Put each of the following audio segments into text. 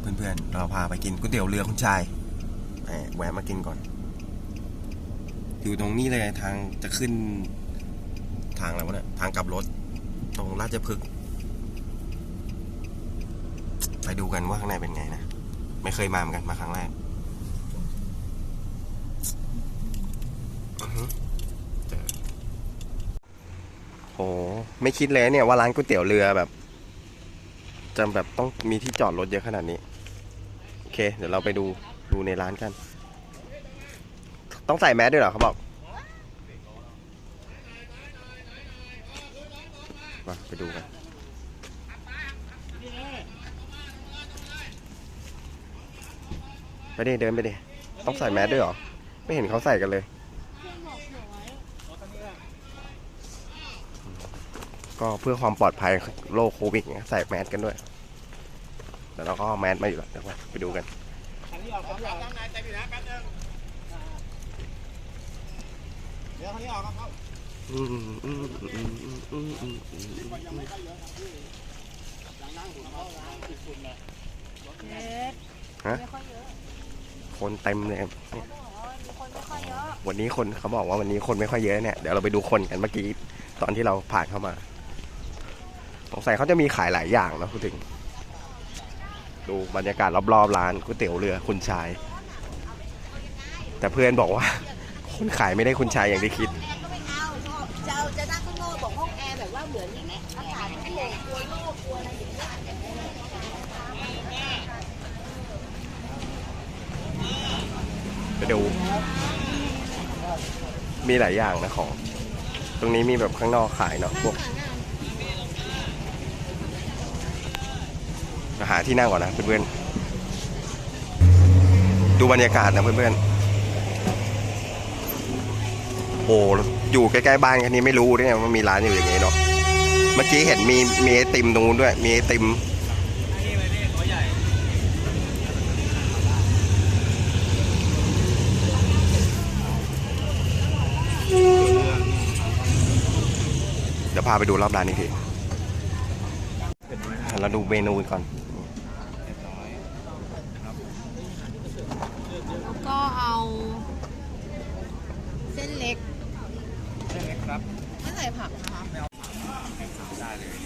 เพื่อนๆ เราพาไปกินก๋วยเตี๋ยวเรือคุณชายแหวะมากินก่อน อยู่ตรงนี้เลยทางจะขึ้น ทางอะไรวะเนี่ยทางกลับรถ ตรงราชพฤกษ์ไปดูกันว่าข้างในเป็นไงนะ ไม่เคยมาเหมือนกันมาครั้งแรกอือฮึเจอโหไม่คิดเลยเนี่ยว่าร้านก๋วยเตี๋ยวเรือแบบจะแบบต้องมีที่จอดรถเยอะขนาดนี้ เคเดี๋ยวเราไปดูดูในร้านกัน ต้องใส่แมสด้วยเหรอเขาบอกมาไปดูกันไปดิเดินไปดิต้องใส่แมสด้วยเหรอ ไม่เห็นเขาใส่กันเลยก็เพื่อความปลอดภัยโรคโควิดไงใส่แมสกันด้วย เดี๋ยวเราก็แมสมาอยู่แล้วเดี๋ยวไปดูกันเดี๋ยวคนนี้ออกครับเขายังไม่ค่อยเยอะครับพี่ยังนั่งอยู่เขาล้างติดฝุ่นเลยฮะคนเต็มเลยเนี่ยวันนี้คนเขาบอกว่าวันนี้คนไม่ค่อยเยอะเนี่ยเดี๋ยวเราไปดูคนกันเมื่อกี้ตอนที่เราผ่านเข้ามา สงสัยเขาจะมีขายหลายอย่างนะพูดถึง ดูบรรยากาศรอบๆร้านก๋วยเตี๋ยวเรือคุณชาย แต่เพื่อนบอกว่า คนขายไม่ได้คุณชายอย่างที่คิดแอร์ก็ไม่เอาจะเอาจะนั่งข้างนอกบอกห้องแอร์แบบว่าเหมือนอย่างนี้อากาศไม่โหกลัวโรคกลัวอะไรอย่างเงี้ยไปดู มีหลายอย่างนะของ ตรงนี้มีแบบข้างนอกขายเนาะพวกห หาที่นั่งก่อนนะเพื่อนๆดูบรรยากาศนะเพื่อนๆโอ้อยู่ใกล้ๆบ้านแค่นี้ไม่รู้เนี่ยว่ามีร้านอยู่อย่างนี้เนาะเมื่อกี้เห็นมีมีไอติมตรงนู้นด้วย มีไอติมเดี๋ยวพาไปดูรอบร้านนี้ทีเราดูเมนูก่อน แล้วก็เอาเส้นเล็ก ใช่ไหมครับ ไม่ใส่ผักนะคะ ได้เลย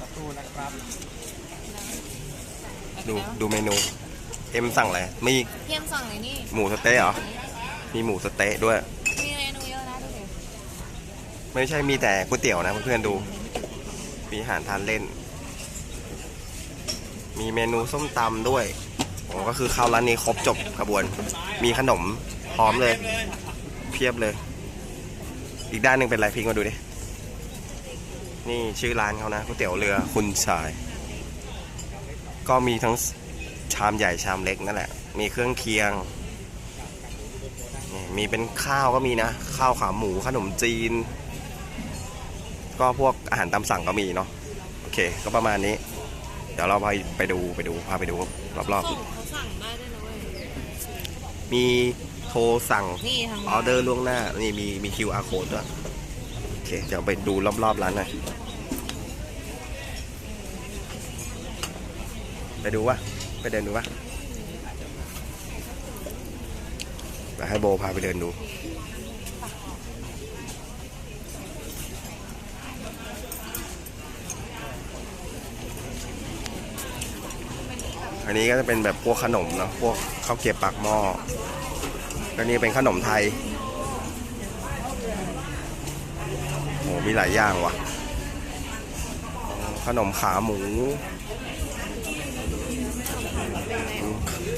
สักครู่นะครับ ดูดูเมนู เอ็มสั่งอะไร มีเพียมสั่งเลยนี่ หมูสะเต๊ะเหรอ มีหมูสะเต๊ะด้วย มีเมนูเยอะนะดูดิไม่ใช่มีแต่ก๋วยเตี๋ยวนะเพื่อนๆดู มีอาหารทานเล่น มีเมนูส้มตำด้วยโอ้ก็คือเข้าร้านนี้ครบจบกระบวน มีขนมพร้อมเลย เพียบเลย อีกด้านหนึ่งเป็นอะไรพิงมาดูดิ นี่ชื่อร้านเขานะก๋วยเตี๋ยวเรือคุณชาย ก็มีทั้งชามใหญ่ชามเล็กนั่นแหละ มีเครื่องเคียงนี่มีเป็นข้าวก็มีนะ ข้าวขาหมูขนมจีน ก็พวกอาหารตามสั่งก็มีเนาะ โอเค ก็ประมาณนี้ เดี๋ยวเราไปไปดูไปดูพาไปดูรอบส่งเขาสั่งได้ด้วยนะเว้ยๆมีโทรสั่งนี่ทางออเดอร์ล่วงหน้า นี่มีมี QR code ด้วยโอ เคเดี๋ยวไปดูรอบๆร้านหน่อยไปดูวะไปเดินดูวะไปให้โบพาไปเดินดูอันนี้ก็จะเป็นแบบพวกขนมเนาะพวกข้าวเกรียบปากหม้อแล้วนี่เป็นขนมไทย โอ้ มีหลายอย่างว่ะ ขนมขาหมู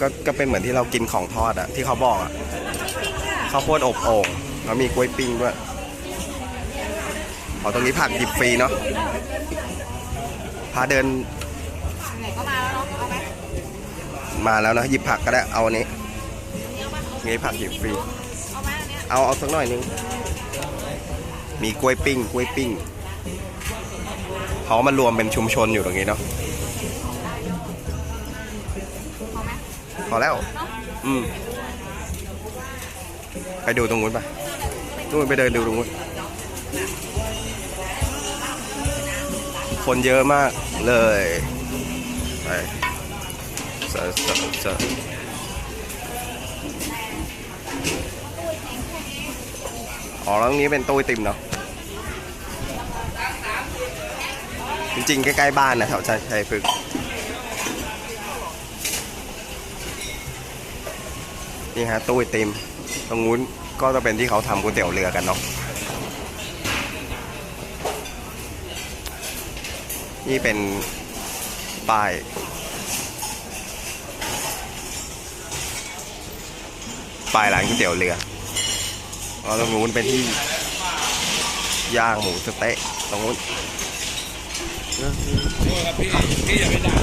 ก็ก็เป็นเหมือนที่เรากินของทอดอะที่เขาบอกอะข้าวโพดอบโอ่งแล้วมีกล้วยปิ้งด้วยขอตรงนี้ผักหยิบฟรีเนาะพาเดินมาแล้วเนาะหยิบผักก็ได้เอาอันนี้นี่เอาปะมีผักหยิบฟรี เอาเอาสักหน่อยนึง มีกล้วยปิ้งกล้วยปิ้งเขามารวมเป็นชุมชนอยู่ตรงนี้เนาะเอาไหมพอแล้ว อืม ไปดูตรงนู้นไปนู่นไปเดินดูตรงนู้น คนเยอะมากเลยไปเสิร์เสิร์ฟเสิร์ฟอ๋อแล้วตรงนี้เป็นตู้ติมเนาะ ริง ๆ ใกล้ ๆ บ้านนะแถวชัยชัยพฤกษ์นี่ฮะตู้ไอติม ตรงนู้นก็จะเป็นที่เขาทำก๋วยเตี๋ยวเรือกันเนาะนี่เป็นป้ายป้ายร้านก๋วยเตี๋ยวเรือแล้วตรงนู้นเป็นที่ย่างหมูสะเต๊ะตรงนู้น พี่พี่อย่าไปด่า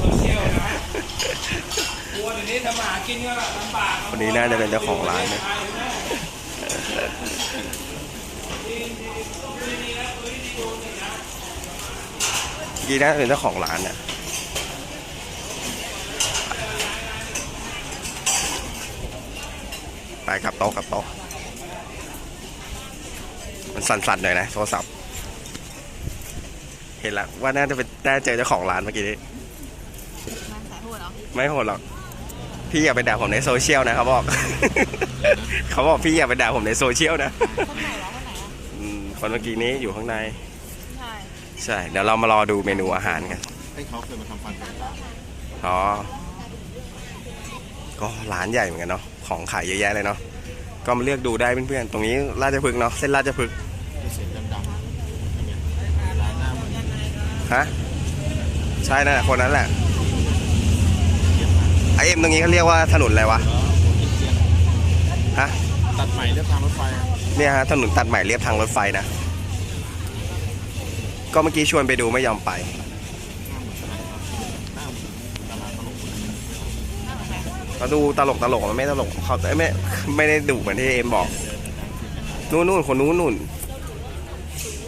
โซเชียลนะกลัวเดี๋ยวนี้ทำมาหากินก็ลำบากคนนี้น่าจะเป็นเจ้าของร้านนะยีน่าจะเป็นเจ้าของร้านน่ะไปกับโต๊ะกับโต๊ะมันสั่นๆหน่อยนะโทรศัพท์ เห็นแล้วว่าน่าจะเป็นน่าจะเจอเจ้าของร้านเมื่อกี้นี้มันสายหัวเหรอไม่โหดหรอก พี่อย่าไปด่าผมในโซเชียลนะเขาบอก เขาบอกพี่อย่าไปด่าผมในโซเชียลนะคนไหนวะคนไหนอะอืมคนเมื่อกี้นี้อยู่ข้างใน ใช่ใช่ เดี๋ยวเรามารอดูเมนูอาหารกัน ให้เขาเคยมาทำฟันกันอ๋อ ก็ร้านใหญ่เหมือนกันเนาะ ของขายเยอะแยะเลยเนาะ ก็มาเลือกดูได้เพื่อนๆ ตรงนี้ราชพฤกษ์เนาะ เส้นราชพฤกษ์ เสียงดำๆร้านหน้าเหมือน ฮะใช่นั่นแหละคนนั้นแหละไอเอ็มตรงนี้เขาเรียกว่าถนนอะไรวะฮะตัดใหม่เรียบทางรถไฟอะเนี่ยฮะถนนตัดใหม่เรียบทางรถไฟนะก็เมื่อกี้ชวนไปดูไม่ยอมไปหน้าเหมือนอะไรครับหน้าเหมือนมาดูตลกตลกมันไม่ตลกเขาไม่ไม่ได้ดุเหมือนที่เอ็มบอก นู่นนู่นคนนู้นนู่น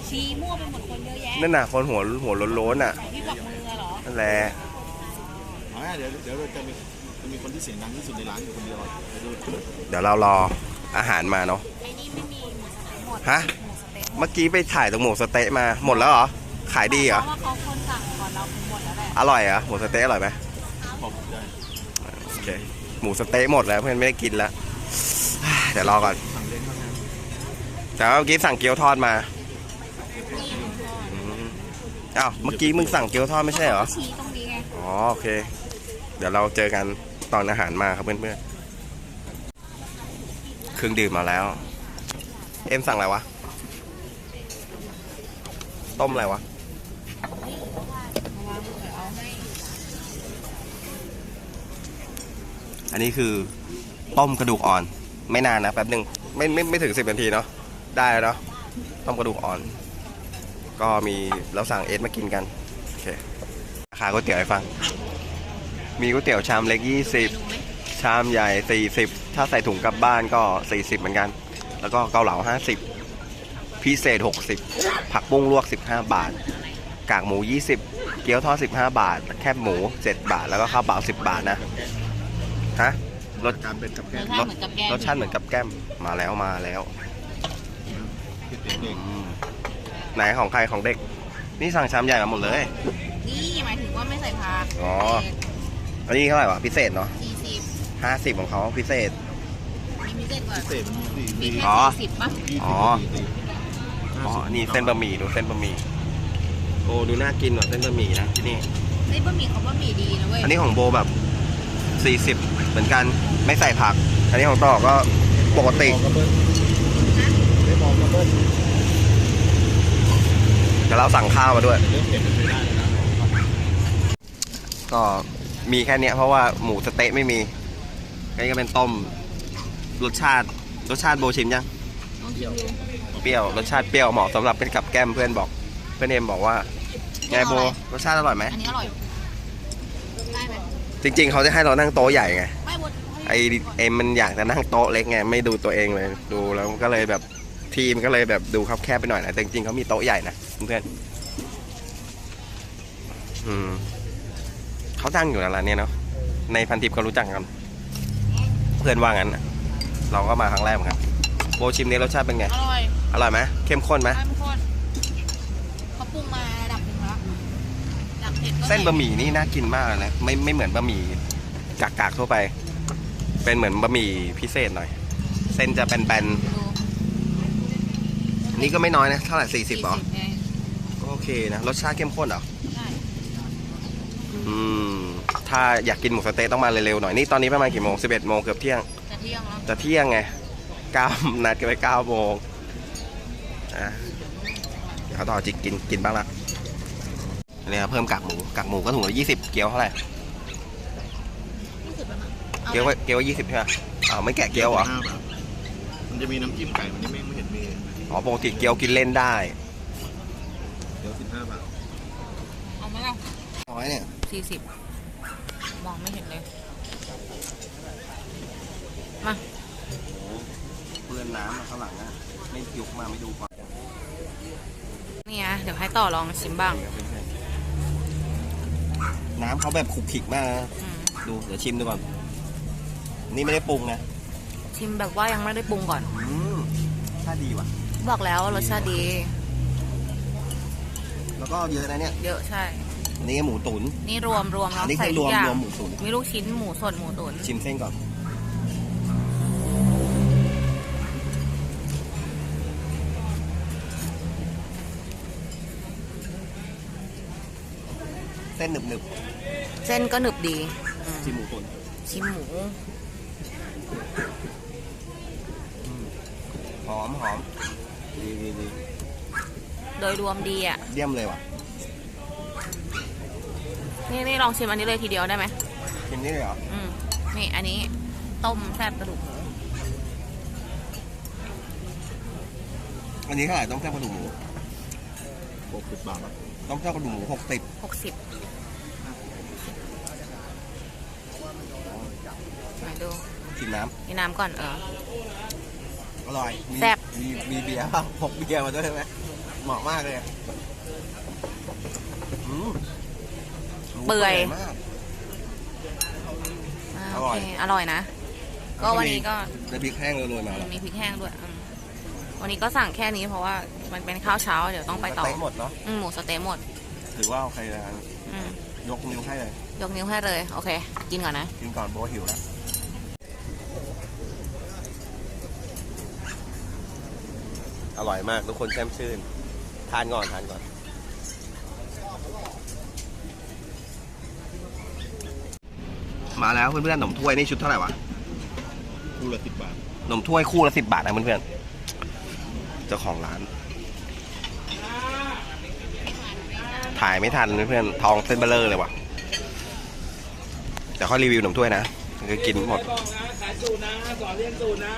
ชี้มั่วไปหมดค นเยอะแยะนั่นน่ะคนหัวหัวโล้นๆน่ะพี่บอกมือเหรอนั่นแหละเอาไงเดี๋ยวเดี๋ยวจะมีจะมีคนที่เสียงดังที่สุดในร้านอยู่คนเดียวอะเดี๋ยวดูเดี๋ยวเรารออาหารมาเนาะไอ้นี่ไม่มีหมูสะเต๊ะหมดฮะหมูสะเต๊ะเมื่อกี้ไปถ่ายตรงหมูสะเต๊ะมาหมดแล้วเหรอขายดีเหรอเพราะว่าเขาคนสั่งก่อนเราหมดแล้วแหละอร่อยเหรอหมูสะเต๊ะอร่อยไหมบอกได้โอเคหมูสะเต๊ะหมดแล้วเพื่อนไม่ได้กินแล้วเดี๋ยวรอก่อนสั่งเล้งมาแทนแต่ว่าเมื่อกี้สั่งเกี๊ยวทอดมานี่หมูทอดอืม อ้าวเมื่อกี้มึงสั่งเกี๊ยวทอดไม่ใช่เหรอ ชี้ตรงนี้ไง อ๋อโอเค เดี๋ยวเราเจอกันตอนอาหารมาครับเพื่อนๆ เครื่องดื่มมาแล้ว เอ็มสั่งอะไรวะ ต้มอะไรวะ อันนี้คือต้มกระดูกอ่อน ไม่นานนะแป๊บหนึ่งไม่ไม่ไม่ถึงสิบนาทีเนาะ ได้แล้วเนาะ ต้มกระดูกอ่อน ก็มีเราสั่งเอสมากินกันโอเคราคาก๋วยเตี๋ยวให้ฟัง มีก๋วยเตี๋ยวชามเล็กยี่สิบดูไหมชามใหญ่ 40 ถ้าใส่ถุงกลับบ้านก็ 40 เหมือนกัน แล้วก็เกาเหลา 50 พิเศษ 60 ผักบุ้งลวก 15 บาท กากหมู 20 เกี๊ยวทอด 15 บาท แคบหมู 7 บาท แล้วก็ข้าวเปล่า 10 บาทนะฮะรสการเป็นกับแกรล้สมชาติเหมือนกับแกงรสชาติเหมือนกับแก้มมาแล้วมาแล้วก๋วยเตี๋ยวเด็กอืม ไหนของใครของเด็ก นี่สั่งชามใหญ่มาหมดเลย นี่หมายถึงว่าไม่ใส่ผักอ๋อ อันนี้เท่าไหร่วะพิเศษเนาะสี่สิบ50ของเขาพิเศษ มีพิเศษกว่าพิเศษมันมีมีสี่แค่อ๋อ สี่สิบป่ะยี่สิบอ๋อสี่สิบอ๋อ นี่เส้นบะหมี่ดูเส้นบะหมี่ โอ้ดูน่ากินว่ะเส้นบะหมี่นะที่นี่ไอ้ยบะหมี่เขาบะหมี่ดีนะเว้ยอันนี้ของโบแบบ 40 เหมือนกันไม่ใส่ผัก อันนี้ของต่อก็ปกติมองกระเบิ้ลได้มองกระเบิ้ล แต่เราสั่งข้าวมาด้วยเรื่องเผ็ดเป็นไปได้เลยนะก็มีแค่เนี้ยเพราะว่าหมูสะเต๊ะไม่มีอันนี้ก็เป็นต้ม รสชาติ รสชาติโบชิมยังลองชิมดูเปรี้ยว รสชาติเปรี้ยวเหมาะสำหรับเป็นกับแก้มเพื่อนบอก เพื่อนเอ็มบอกว่า ไงโบ รสชาติอร่อยไหม อันนี้อร่อยได้ไหมจริง ๆ เขาจะให้เรานั่งโต๊ะใหญ่ไง ไม่บดไอเอ็มมันอยากจะนั่งโต๊ะเล็กไง ไม่ดูตัวเองเลย ดูแล้วก็เลยแบบ ทีมก็เลยแบบดูคับแคบไปหน่อยนะแต่จริงๆเขามีโต๊ะใหญ่นะเพื่อนๆอืมเขาดังอยู่นะร้านเนี้ยเนาะในพันทิปเขารู้จักกัน เพื่อนว่างั้นน่ะเราก็มาครั้งแรกเหมือนกันโบชิมนี้รสชาติเป็นไง อร่อย อร่อยไหมเข้มข้นไหมได้ทุกคนเขาปรุงมาระดับหนึ่งแล้วระดับเผ็ดก็เส้นบะหมี่นี่น่ากินมากเลยนะไม่ไม่เหมือนบะหมี่กากๆทั่วไป เป็นเหมือนบะหมี่พิเศษหน่อย เส้นจะแบนๆ นี่ก็ไม่น้อยนะเท่าไหร่สี่สิบหรอไงก็โอเคนะรสชาติเข้มข้นเหรอใช่อืมถ้าอยากกินหมูสะเต๊ะต้องมาเร็วๆหน่อยนี่ตอนนี้ประมาณกี่โมงสิบเอ็ดโมงเกือบเที่ยง จะเที่ยงแล้วจะเที่ยงไงเก้า นัดกันไปเก้าโมงอะเดี๋ยวเขาต่อจิกกินกินบ้างละอันนี้เพิ่มกากหมูกากหมูก็ถุงละยี่สิบเกี๊ยวเท่าไหร่รู้สึกแล้วนะเกี๊ยวว่าเกี๊ยวยี่สิบใช่ไหมอ้าวไม่แกะเกี๊ยวเหรอห้าบาทมันจะมีน้ำจิ้มไก่มันนี่ไม่ไม่เห็นมี อ๋อปกติเกี๊ยวกินเล่นได้ เดี๋ยวสิบห้าบาทเอาไหมล่ะน้อยเนี่ยสี่สิบมองไม่เห็นเลย มาเปื้อนน้ำข้างหลังอะไม่ยกมาไม่ดูก่อนนี่ไงเดี๋ยวให้ต่อลองชิมบ้าง น้ำเขาแบบขลุกขลิกมากนะอืมดูเดี๋ยวชิมดูก่อน นี่ไม่ได้ปรุงนะชิมแบบว่ายังไม่ได้ปรุงก่อน อืมถ้าดีว่ะ บอกแล้วว่ารสชาติดี แล้วก็เยอะนะเนี่ยเยอะใช่ อันนี้หมูตุ๋นนี่รวมรวมอัแล้วนนี้ใส่คือรทุวกมอย่างรวมหมูตุ๋นมีลูกชิ้นหมูสดหมูตุ๋นชิมเส้นก่อนเส้นหนึบหนึบเส้นก็หนึบดีอืมๆชิมหมูตุ๋นชิมหมูหอมหอม ดีดีดีโดยรวมดีอะเยี่ยมเลยว่ะนี่นี่ลองชิมอันนี้เลยทีเดียวได้ไหมชิมนี่เลยเหรอ อืมนี่อันนี้ต้มแซ่บกระดูกหมูอันนี้เท่าไหร่ต้องแค่กระดูกหมูหกสิบบาทครับต้องแค่กระดูกหมูหกสิบหกสิบไหนดูชิมน้นี่น้ำก่อนเออำอร่อยมีแซ่บ มีมีเบียร์เปล่าพกเบียร์มาด้วยใช่ไหมเหมาะมากเลยอืมหมูเปื่อย มาก อ่าอโอร่อยเคอร่อยนะ ก็วันนี้ก็ได้พริกแห้งโรยๆมาแล้วมีพริกแห้งด้วยอืมวันนี้ก็สั่งแค่นี้เพราะว่ามันเป็นข้าวเช้า เดี๋ยวต้องไปต่อสเต๊ะหมดเนาะอืมหมูสะเต๊ะหมดถือว่าโอเคนะอืมยกนิ้วให้เลย ยกนิ้วให้เลย โอเค กินก่อนนะ กินก่อนโบะหิวแล้ว อร่อยมากทุกคนแช่มชื่น ทานก่อนทานก่อนมาแล้วเพื่อนๆขนมถ้วยนี่ชุดเท่าไหร่วะ คู่ละสิบบาทขนมถ้วยคู่ละสิบบาทนะเพื่อนๆเจ้าของร้าน ถ่ายไม่ทันเพื่อนๆทองเส้นเบลเลอร์เลยว่ะเดี๋ยวค่อยรีวิวขนมถ้วยนะคือกินหมดบอกนะขายสูตรนะสอนเรียนสูตรนะ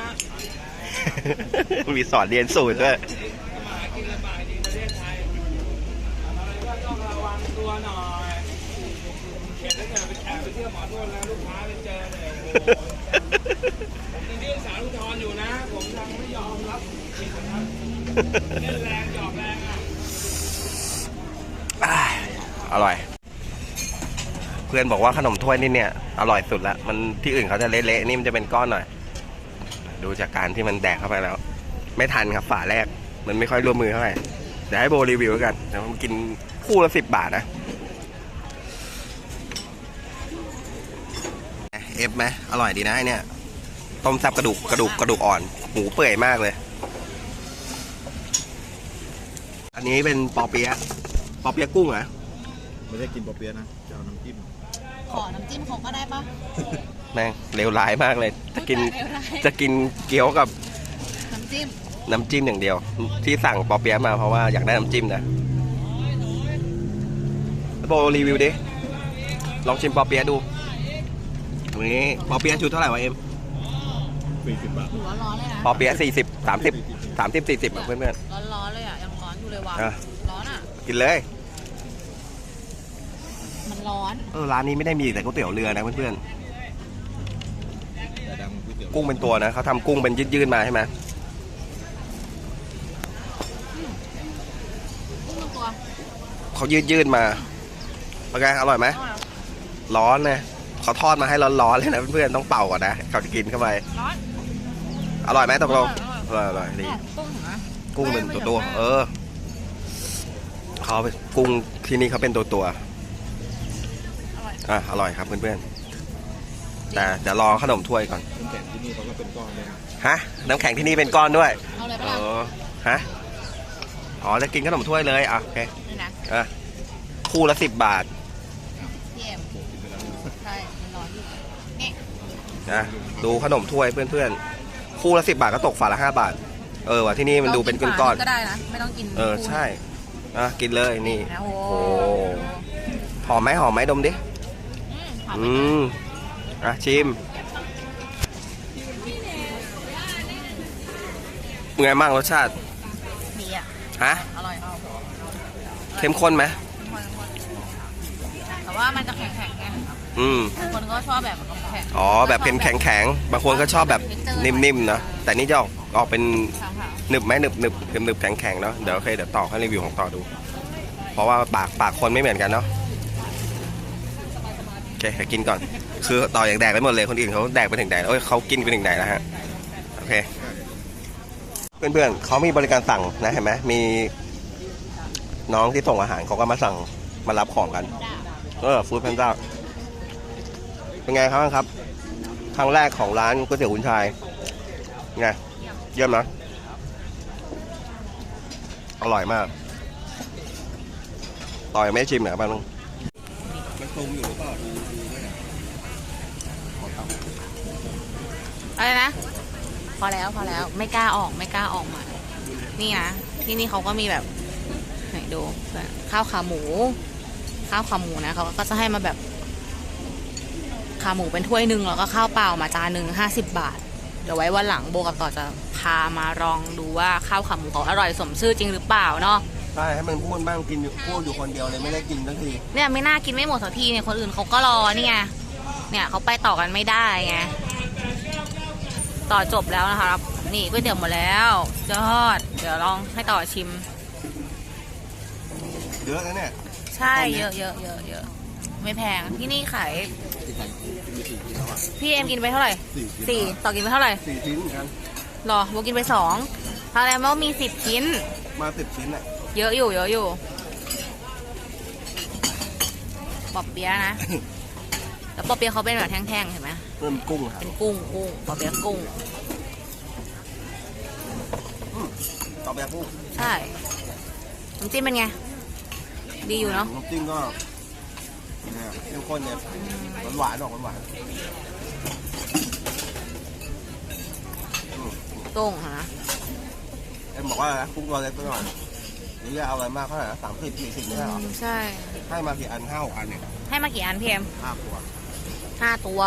มีสอนเรียนสูตรด้วยหมากินลำบากจริงประเทศไทยอะไรก็ต้องระวังตัวหน่อยลู่ทอนอเลยโอ้โหผมยังยื่นสารอุทธรณ์อยู่นะผมยังไม่ยอมรับผิดนะครับเล่นแรงหยอกแรงอะอ่าอร่อย เพื่อนบอกว่าขนมถ้วยนี่เนี่ย อร่อยสุดละ มันที่อื่นเขาจะเละๆ นี่มันจะเป็นก้อนหน่อย ดูจากการที่มันแดกเข้าไปแล้ว ไม่ทันครับฝาแรก มันไม่ค่อยร่วมมือเท่าไหร่เดี๋ยวให้โบรีวิวแล้วกันเดี๋ยวผมกินคู่ละสิบบาทนะเอฟไหมอร่อยดีนะไอ้เนี่ย ต้มแซ่บกระดูกกระดูกกระดูกอ่อน หมูเปื่อยมากเลย อันนี้เป็นปอเปี๊ยะปอเปี๊ยะกุ้งเหรอไม่ได้กินปอเปี๊ยะนะจะเอาน้ำจิ้มขอน้ำจิ้มเขาก็ได้ปะ แม่งเลวร้ายมากเลย จะกินไม่เป็นไรจะกินเกี๊ยวกับน้ำจิ้มน้ำจิ้มอย่างเดียว ที่สั่งปอเปี๊ยะมาเพราะว่าอยากได้น้ำจิ้มนะโบรีวิวดิ ลองชิมปอเปี๊ยะดูวันนี้ปอเปี๊ยะชุดเท่าไหร่วะเอ็มสี่สิบบาทหัวร้อนเลยนะปอเปี๊ยะสี่สิบสามสิบสามสิบสี่สิบเพื่อนร้อนๆเลยอะยังร้อนอยู่เลยว่ะๆเออร้อนอะกินเลย มันร้อนเออร้านนี้ไม่ได้มีแต่ก๋วยเตี๋ยวเรือนะเพื่อนแต่ดัง ก๋วยเตี๋ยวๆกุ้งเป็นตัวนะเขาทำกุ้งเป็นยืดๆมาใช่ไหมกุ้งตัวเขายืดๆมาโอเคอร่อยไหมร้อนร้อนนะเขาทอดมาให้ร้อนๆเลยนะเพื่อนๆต้องเป่าก่อนนะเขาจะกินเข้าไปร้อนอร่อยไหมตกลงอร่อยอร่อยอร่อยดีกุ้งเหรอกุ้งเป็นไม่ตัวไม่ตัวไม่เออเขาเป็นกุ้งที่นี่เขาเป็นตัวตัวอร่อยอะอร่อยครับเพื่อน แต่เดี๋ยวรอขนมถ้วยก่อน น้ำแข็งที่นี่เขาก็เป็นก้อนเลยนะฮะ น้ำแข็งที่นี่เป็นก้อนด้วยเอาเลยเอปะล่ะอฮะ อ๋อ จะกินขนมถ้วยเลย อะ โอเค นี่นะอะ คู่ละสิบบาทพี่เอ็มใช่มันร้อนอยู่นี่นะ ดูขนมถ้วยเพื่อนๆ คู่ละสิบบาทก็ตกฝาละห้าบาท เออว่ะที่นี่มันดูเป็นก้อนก็ได้นะไม่ต้องกินๆเออ ใช่ อะ กินเลยนี่ นะโอ้โอ้หอมไหมหอมไหมดมดิ อืมหอมอืม อะชิมเป็นไงบ้างรสชาติ ดีอะ ฮะ อร่อยเข้มข้นไหมแต่ว่ามันจะแข็งๆไงอืมบางคนก็ชอบแบบแข็งอ๋อ แบบเป็นแข็งๆ บางคนก็ชอบแบบนิ่มๆ เนอะแต่นี่จะออกออกเป็นขาวหนึบไหมหนึบหนึบหนึบหนึบแข็งแข็งๆเนาะ เดี๋ยวโอเคเดี๋ยวต่อให้รีวิวของต่อดู เพราะว่าปากปากคนไม่เหมือนกันเนาะ โอเคเดี๋ยวกินก่อน คือต่ออย่างแดกไปหมดเลยคนอื่นเขาแดกไปถึงไหนเอ้ยเขากินไปถึงไหนแล้วฮะโอเคเพื่อนๆเขามีบริการสั่งนะเห็นไหมมีน้องที่ส่งอาหารเขาก็มาสั่งมารับของกันเออฟู้ดแพนด้าเป็นไงครับครับ ครั้งแรกของร้านก๋วยเตี๋ยวคุณชายไงเยี่ยมนะอร่อยมาก ต่อยไม่ชิมเหรอบ้างมันตรงอยู่หรือเปล่าดูดูด้วยนะขอทำ ๆ อะไรนะ พอแล้วพอแล้วไม่กล้าออกไม่กล้าออกมา นี่นะที่นี่เขาก็มีแบบไหนดูแบบข้าวขาหมู ข้าวขาหมูนะเขาก็จะให้มาแบบ ขาหมูเป็นถ้วยหนึ่งแล้วก็ข้าวเปล่ามาจานหนึ่งห้าสิบบาท เดี๋ยวไว้วันหลังโบกับต่อจะพามาลองดูว่าข้าวขาหมูเขาอร่อยสมชื่อจริงหรือเปล่าเนาะใช่ให้มันพูดบ้างกินอยู่พูดอยู่คนเดียวเลยไม่ได้กินทั้งทีเนี่ยไม่น่ากินไม่หมดสักทีเนี่ยคนอื่นเขาก็รอนี่ไงเนี่ยเขาไปต่อกันไม่ได้ไง ต่อจบแล้วนะครับนี่ก๋วยเตี๋ยวหมดแล้วยอด เดี๋ยวลองให้ต่อชิม เยอะแล้วเนี่ยใช่เยอะเยอะเยอะเยอะไม่แพงที่นี่ขายที่ไหนมีสี่กินแล้วอะพี่เอ็มกินไปเท่าไหร่สี่กินสี่ต่อกินไปเท่าไหร่สี่ชิ้นเหมือนกันรอโบกินไปสองทางแรมว่ามีสิบชิ้น มาสิบชิ้นอะเยอะอยู่เยอะอยู่ปอบเปี๊ยะนะ แล้วปอบเปี๊ยะเขาเป็นแบบแท่งๆเห็นไหมเพิ่มกุ้งครับเป็นกุ้งกุ้งปอเปี๊ยะกุ้งต่อไปกุ้งใช่น้ำจิ้มเป็นไง ดีอยู่เนาะน้ำจิ้มก็เนี่ยเข้มข้นเนี่ยหวานๆออกหวานกุ้งนะๆเอ็มบอกว่าอะไรนะกุ้งตัวเล็กไปหน่อยหรือจะเอาอะไรมากเท่าไหร่นะสามสิบสี่สิบไม่ใช่เหรอ ใช่ ให้มากี่อันห้าหกอันเนี่ยให้มากี่อันพี่เอ็มห้าตัว ห้าตัว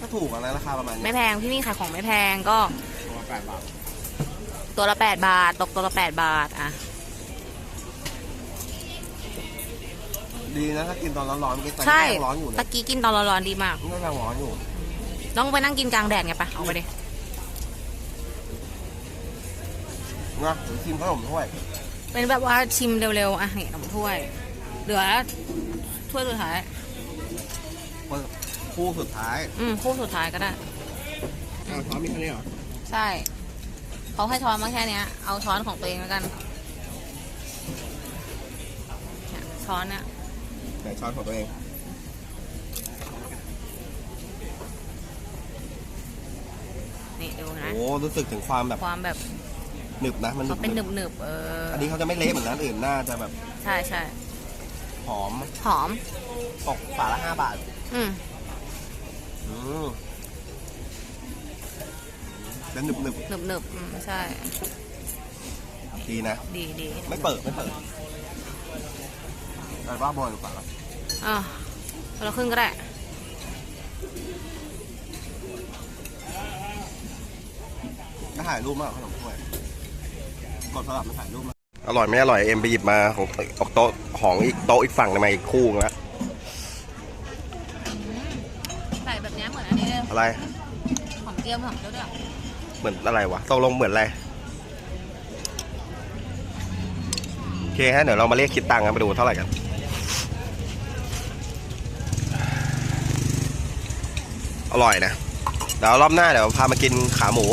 ก็ถูกอะนะราคาประมาณไม่นี้แพงที่นี่ขายของไม่แพงก็ตัวแปดบาทตัวละแปดบาท ตกตัวละแปดบาทอะดีนะถ้ากินตอนร้อนๆกินตอนใช่นี้ยังร้อนอยู่ตะนะกี้กินตอนร้อนๆดีมาก นี่ก็ยังร้อนอยู่ต้องไปนั่งกินกลางแดดไงปะเอาไปดินะหรือชิมขนมถ้วยเป็นแบบว่าชิมเร็วๆอะนี่ขนมถ้วย เหลือถ้วยสุดท้าย คู่สุดท้ายอืมคู่สุดท้ายก็ได้อ้าวช้อนมีแค่นี้เหรอใช่เขาให้ช้อนมาแค่เนี้ย เอาช้อนของตัวเองแล้วกันเนี่ยช้อนเนี่ยไหนช้อนของตัวเองนี่ดูนะโอ้รู้สึกถึงความแบบความแบบหนึบนะมันหนึเขาบเป็นหหนึนึบบหนึบๆเอออันนี้เขาจะไม่เละเหมือนร้านอื่นน่าจะแบบ ใช่ใช่ หอม หอม ตกฝาละห้าบาท อืมอืมเป็นหนึบหนึบหนึบหนึบๆอืมใช่ ๆดีนะ ดีดีไม่เปิดไม่เปิดแต่ว่าบอยหรือเปล่าอะคนละครึ่งก็ได้ ก็ถ่ายรูปมาขนมถ้วย กดสลับมาถ่ายรูปมาอร่อยไม่อร่อยเอ็มไปหยิบมาของออกโต๊ะ ของอีกโต๊ะอีกฝั่งหนึงมาอีกคู่นึงแล้วใส่แบบเนี้ยเหมือนอันนี้เลยอะไรหอมเจียมหอมเจียวด้วยเหมือนอะไรวะตกลงเหมือนอะไรโอเคฮะเดี๋ยวเรามาเรียกคิดตังค์กันมาดูเท่าไหร่กันอร่อยนะเดี๋ยวรอบหน้าเดี๋ยวพามากินขาหมู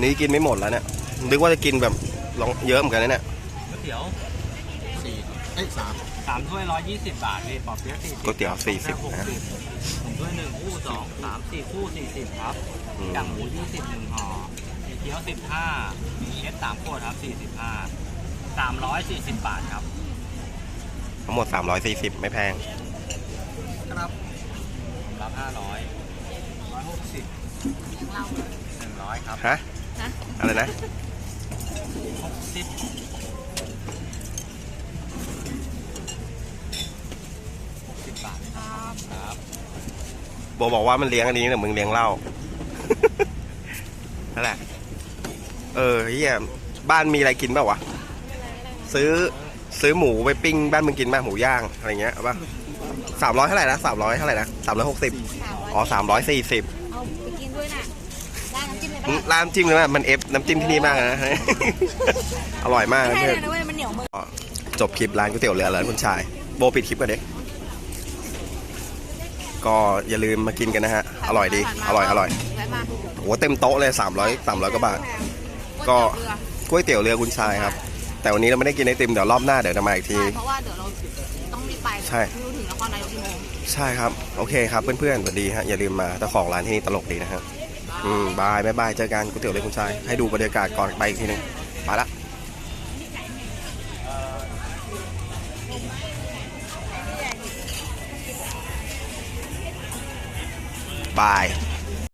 นี่กินไม่หมดแล้วเนี่ยนึกว่าจะกินแบบลองเยอะเหมือนกันนะเนี่ยก๋วยเตี๋ยวสี่ เอ้ยสามสามถ้วยร้อยยี่สิบบาทพี่ปอบเปี๊ยะสี่สิบก๋วยเตี๋ยวสี่สิบหกนะสิบหนึ่งถ้วยหนึ่งคู่สองสามสี่คู่สี่สิบครับอืมอย่างหมูยี่สิบหนึ่งห่อมีเกี๊ยวสิบห้ามีเอสสามขวดครับสี่สิบห้าสามร้อยสี่สิบบาทครับทั้งหมด 340 ไม่แพง ครับผมรับห้าร้อยร้อยหกสิบหนึ่งร้อยครับฮะ ฮะ อะไรนะ หกสิบหกสิ บบาทครับโบบอกว่ามันเลี้ยงอันนี้แต่มึงเลี้ยงเหล้า นั่นแหละ เออเฮียบ้านมีอะไรกินเปล่าวะ ซื้อซื้อหมูไปปิ้งบ้านมึงกินไหมหมูย่างอะไรเงี้ยเอาป่ะสามร้อยเท่าไหร่นะสามร้อยเท่าไหร่นะสามร้อยหกสิบอ๋อสามร้อยสี่สิบเอาไปกินด้วยน่ะได้น้ำจิ้มเลยปะร้านน้ำจิ้มเลยนะมันเอฟน้ำจิ้มที่นี่มากนะ อร่อยมากนะใช่เพื่เลอนยนะเว้ยมันเหนียวมือจบคลิปร้านก๋วยเตี๋ยวเรือแล้วคุณชาย โบปิดคลิปกันเด็ก ก็อย่าลืมมากินกันนะฮะ อร่อยดี อร่อย อร่อยแวะมาโหเต็มโต๊ะเลย 300 300กว่าบาท ก็ก๋วยเตี๋ยวเรือคุณชายครับ แต่วันนี้เราไม่ได้กินไอติมเดี๋ยวรอบหน้าเดี๋ยวจะมาอีกทีใช่เพราะว่าเดี๋ยวเราต้องรีบไปใช่ไม่รู้ถึงนครนายกกี่โมงใช่ครับ โอเคครับเพื่อนๆสวัสดีฮะ อย่าลืมมาเจ้าของร้านที่นี่ตลกดีนะฮะ อืมบายบายบายเจอกันก๋วยเตี๋ยวเรือคุณชาย ให้ดูบรรยากาศก่อนไปอีกทีหนึงไปละ บาย